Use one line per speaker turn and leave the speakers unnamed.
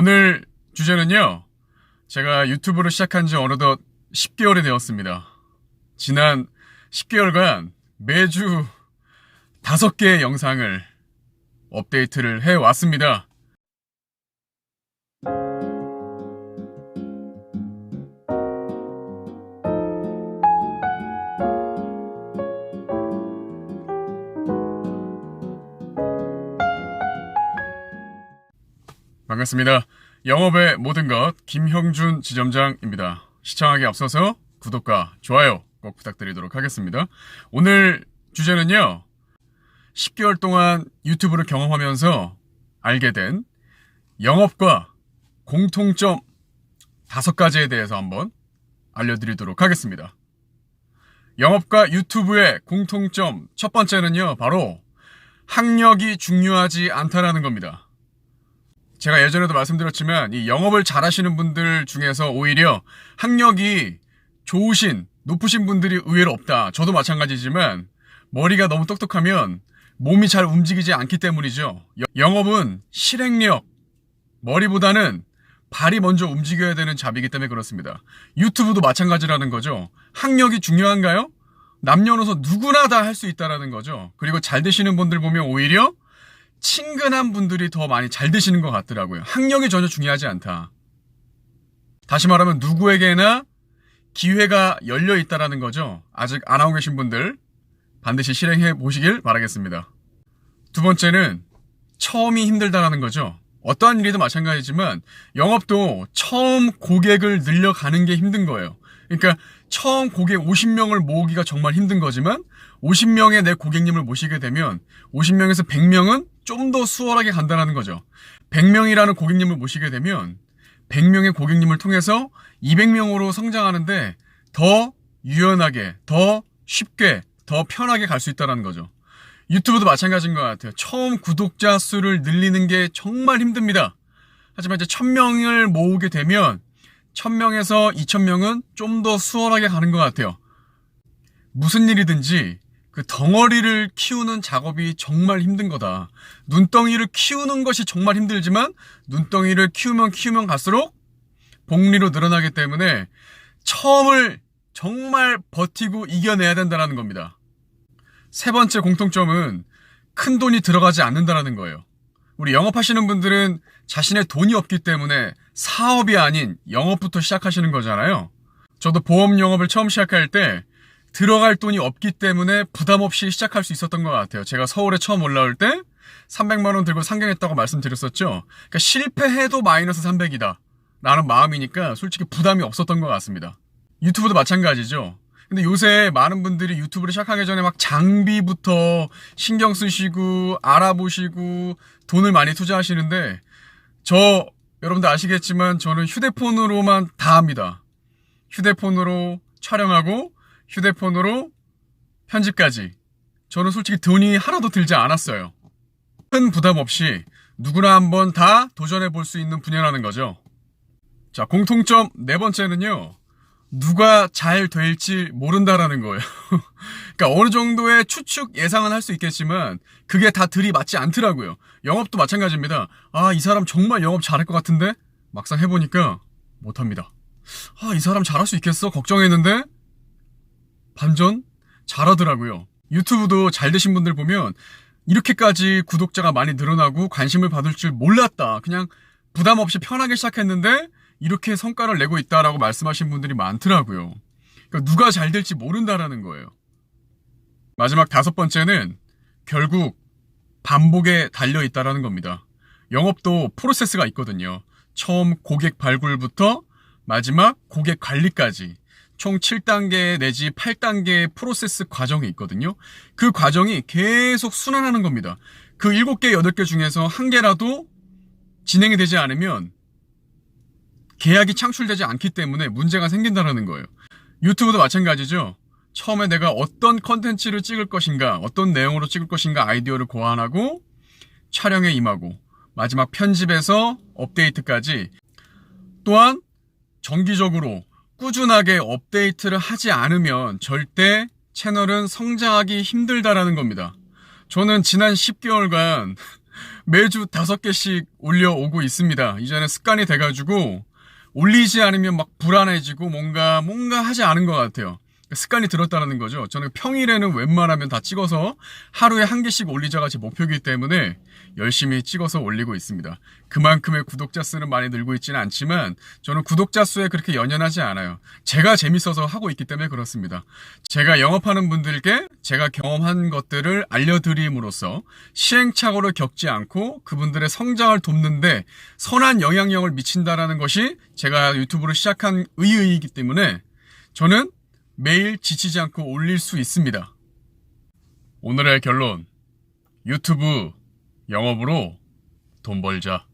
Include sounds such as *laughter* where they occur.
오늘 주제는요. 제가 유튜브를 시작한 지 어느덧 10개월이 되었습니다. 지난 10개월간 매주 5개의 영상을 업데이트를 해 왔습니다. 반갑습니다. 영업의 모든 것 김형준 지점장입니다. 시청하기 앞서서 구독과 좋아요 꼭 부탁드리도록 하겠습니다. 오늘 주제는요. 10개월 동안 유튜브를 경험하면서 알게 된 영업과 공통점 5가지에 대해서 한번 알려드리도록 하겠습니다. 영업과 유튜브의 공통점 첫 번째는요. 바로 학력이 중요하지 않다라는 겁니다. 제가 예전에도 말씀드렸지만 이 영업을 잘하시는 분들 중에서 오히려 학력이 좋으신 높으신 분들이 의외로 없다. 저도 마찬가지지만 머리가 너무 똑똑하면 몸이 잘 움직이지 않기 때문이죠. 여- 영업은 실행력 머리보다는 발이 먼저 움직여야 되는 잡이기 때문에 그렇습니다. 유튜브도 마찬가지라는 거죠. 학력이 중요한가요? 남녀노소 누구나 다 할 수 있다라는 거죠. 그리고 잘 되시는 분들 보면 오히려 친근한 분들이 더 많이 잘 되시는 것 같더라고요. 학력이 전혀 중요하지 않다. 다시 말하면 누구에게나 기회가 열려 있다라는 거죠. 아직 안 하고 계신 분들 반드시 실행해 보시길 바라겠습니다. 두 번째는 처음이 힘들다라는 거죠. 어떠한 일이든 마찬가지지만 영업도 처음 고객을 늘려가는 게 힘든 거예요. 그러니까 처음 고객 50명을 모으기가 정말 힘든 거지만 50명의 내 고객님을 모시게 되면 50명에서 100명은 좀 더 수월하게 간다는 거죠. 100명이라는 고객님을 모시게 되면 100명의 고객님을 통해서 200명으로 성장하는데 더 유연하게, 더 쉽게, 더 편하게 갈 수 있다는 거죠. 유튜브도 마찬가지인 것 같아요. 처음 구독자 수를 늘리는 게 정말 힘듭니다. 하지만 이제 1000명을 모으게 되면 1000명에서 2000명은 좀 더 수월하게 가는 것 같아요. 무슨 일이든지 그 덩어리를 키우는 작업이 정말 힘든 거다. 눈덩이를 키우는 것이 정말 힘들지만 눈덩이를 키우면 키우면 갈수록 복리로 늘어나기 때문에 처음을 정말 버티고 이겨내야 된다는 겁니다. 세 번째 공통점은 큰 돈이 들어가지 않는다는 거예요. 우리 영업하시는 분들은 자신의 돈이 없기 때문에 사업이 아닌 영업부터 시작하시는 거잖아요. 저도 보험 영업을 처음 시작할 때 들어갈 돈이 없기 때문에 부담 없이 시작할 수 있었던 것 같아요. 제가 서울에 처음 올라올 때 300만 원 들고 상경했다고 말씀드렸었죠. 그러니까 실패해도 마이너스 300이다. 라는 마음이니까 솔직히 부담이 없었던 것 같습니다. 유튜브도 마찬가지죠. 근데 요새 많은 분들이 유튜브를 시작하기 전에 막 장비부터 신경 쓰시고 알아보시고 돈을 많이 투자하시는데 저 여러분들 아시겠지만 저는 휴대폰으로만 다 합니다. 휴대폰으로 촬영하고 휴대폰으로 편집까지. 저는 솔직히 돈이 하나도 들지 않았어요. 큰 부담 없이 누구나 한번 다 도전해 볼 수 있는 분야라는 거죠. 자, 공통점 네 번째는요. 누가 잘 될지 모른다라는 거예요. *laughs* 그러니까 어느 정도의 추측 예상은 할 수 있겠지만 그게 다 들이맞지 않더라고요. 영업도 마찬가지입니다. 아, 이 사람 정말 영업 잘할 것 같은데 막상 해보니까 못합니다. 아, 이 사람 잘할 수 있겠어? 걱정했는데 반전 잘하더라고요. 유튜브도 잘 되신 분들 보면 이렇게까지 구독자가 많이 늘어나고 관심을 받을 줄 몰랐다. 그냥 부담 없이 편하게 시작했는데 이렇게 성과를 내고 있다라고 말씀하신 분들이 많더라고요. 그러니까 누가 잘 될지 모른다라는 거예요. 마지막 다섯 번째는 결국 반복에 달려 있다라는 겁니다. 영업도 프로세스가 있거든요. 처음 고객 발굴부터 마지막 고객 관리까지 총 7단계 내지 8단계의 프로세스 과정이 있거든요. 그 과정이 계속 순환하는 겁니다. 그 7개, 8개 중에서 한 개라도 진행이 되지 않으면 계약이 창출되지 않기 때문에 문제가 생긴다는 거예요. 유튜브도 마찬가지죠. 처음에 내가 어떤 컨텐츠를 찍을 것인가, 어떤 내용으로 찍을 것인가 아이디어를 고안하고 촬영에 임하고 마지막 편집에서 업데이트까지 또한 정기적으로 꾸준하게 업데이트를 하지 않으면 절대 채널은 성장하기 힘들다라는 겁니다. 저는 지난 10개월간 *laughs* 매주 다섯 개씩 올려오고 있습니다. 이제는 습관이 돼가지고 올리지 않으면 막 불안해지고 뭔가 뭔가 하지 않은 것 같아요. 습관이 들었다는 거죠. 저는 평일에는 웬만하면 다 찍어서 하루에 한 개씩 올리자가 제 목표이기 때문에 열심히 찍어서 올리고 있습니다. 그만큼의 구독자 수는 많이 늘고 있지는 않지만 저는 구독자 수에 그렇게 연연하지 않아요. 제가 재밌어서 하고 있기 때문에 그렇습니다. 제가 영업하는 분들께 제가 경험한 것들을 알려드림으로써 시행착오를 겪지 않고 그분들의 성장을 돕는데 선한 영향력을 미친다라는 것이 제가 유튜브를 시작한 의의이기 때문에 저는 매일 지치지 않고 올릴 수 있습니다. 오늘의 결론. 유튜브 영업으로 돈 벌자.